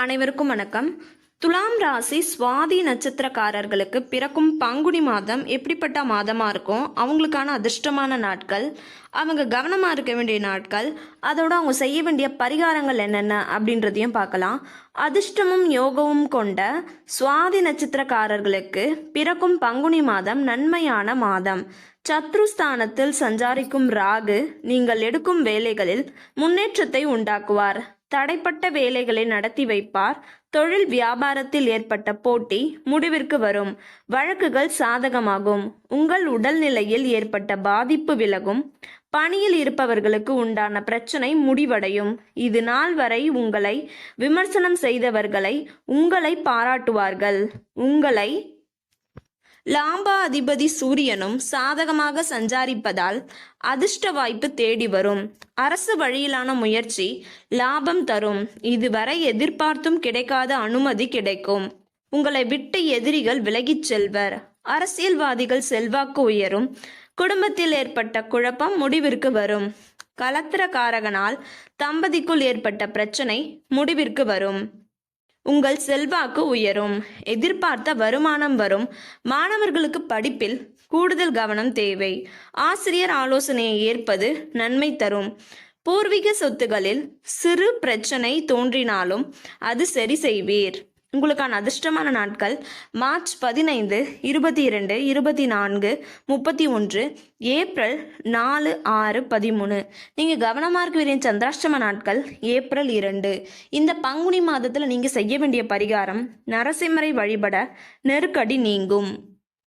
அனைவருக்கும் வணக்கம். துலாம் ராசி சுவாதி நட்சத்திரக்காரர்களுக்கு பிறக்கும் பங்குனி மாதம் எப்படிப்பட்ட மாதமாக இருக்கும்? அவங்களுக்கான அதிர்ஷ்டமான நாட்கள் அவங்க கவனமாக இருக்க வேண்டிய நாட்கள் அதோடு அவங்க செய்ய வேண்டிய பரிகாரங்கள் என்னென்ன அப்படின்றதையும் பார்க்கலாம். அதிர்ஷ்டமும் யோகமும் கொண்ட சுவாதி நட்சத்திரக்காரர்களுக்கு பிறக்கும் பங்குனி மாதம் நன்மையான மாதம். சத்ருஸ்தானத்தில் சஞ்சாரிக்கும் ராகு நீங்கள் எடுக்கும் வேலைகளில் முன்னேற்றத்தை உண்டாக்குவார். தடைப்பட்ட வேலைகளை நடத்தி வைப்பார். தொழில் வியாபாரத்தில் ஏற்பட்ட போட்டி முடிவிற்கு வரும். வழக்குகள் சாதகமாகும். உங்கள் உடல்நிலையில் ஏற்பட்ட பாதிப்பு விலகும். பணியில் இருப்பவர்களுக்கு உண்டான பிரச்சனை முடிவடையும். இது நாள் வரை உங்களை விமர்சனம் செய்தவர்களை உங்களை பாராட்டுவார்கள். உங்களை லாம்பா அதிபதி சூரியனும் சாதகமாக சஞ்சாரிப்பதால் அதிர்ஷ்ட வாய்ப்பு தேடி வரும். அரசு வழியிலான முயற்சி லாபம் தரும். இதுவரை எதிர்பார்த்தும் கிடைக்காத அனுமதி கிடைக்கும். உங்களை விட்டு எதிரிகள் விலகிச் செல்வர். அரசியல்வாதிகள் செல்வாக்கு உயரும். குடும்பத்தில் ஏற்பட்ட குழப்பம் முடிவிற்கு வரும். கலத்திரக்காரகனால் தம்பதிக்குள் ஏற்பட்ட பிரச்சனை முடிவிற்கு வரும். உங்கள் செல்வாக்கு உயரும். எதிர்பார்த்த வருமானம் வரும். மாணவர்களுக்கு படிப்பில் கூடுதல் கவனம் தேவை. ஆசிரியர் ஆலோசனையை ஏற்பது நன்மை தரும். பூர்வீக சொத்துகளில் சிறு பிரச்சனை தோன்றினாலும் அது சரி செய்வீர். உங்களுக்கான அதிர்ஷ்டமான நாட்கள் மார்ச் பதினைந்து இருபத்தி இரண்டு இருபத்தி நான்கு முப்பத்தி ஒன்று ஏப்ரல் நாலு ஆறு பதிமூணு. நீங்கள் கவனமாக இருக்க வேண்டிய சந்திராஷ்டம நாட்கள் ஏப்ரல் இரண்டு. இந்த பங்குனி மாதத்தில் நீங்கள் செய்ய வேண்டிய பரிகாரம் நரசிம்மரை வழிபட நெருக்கடி நீங்கும்.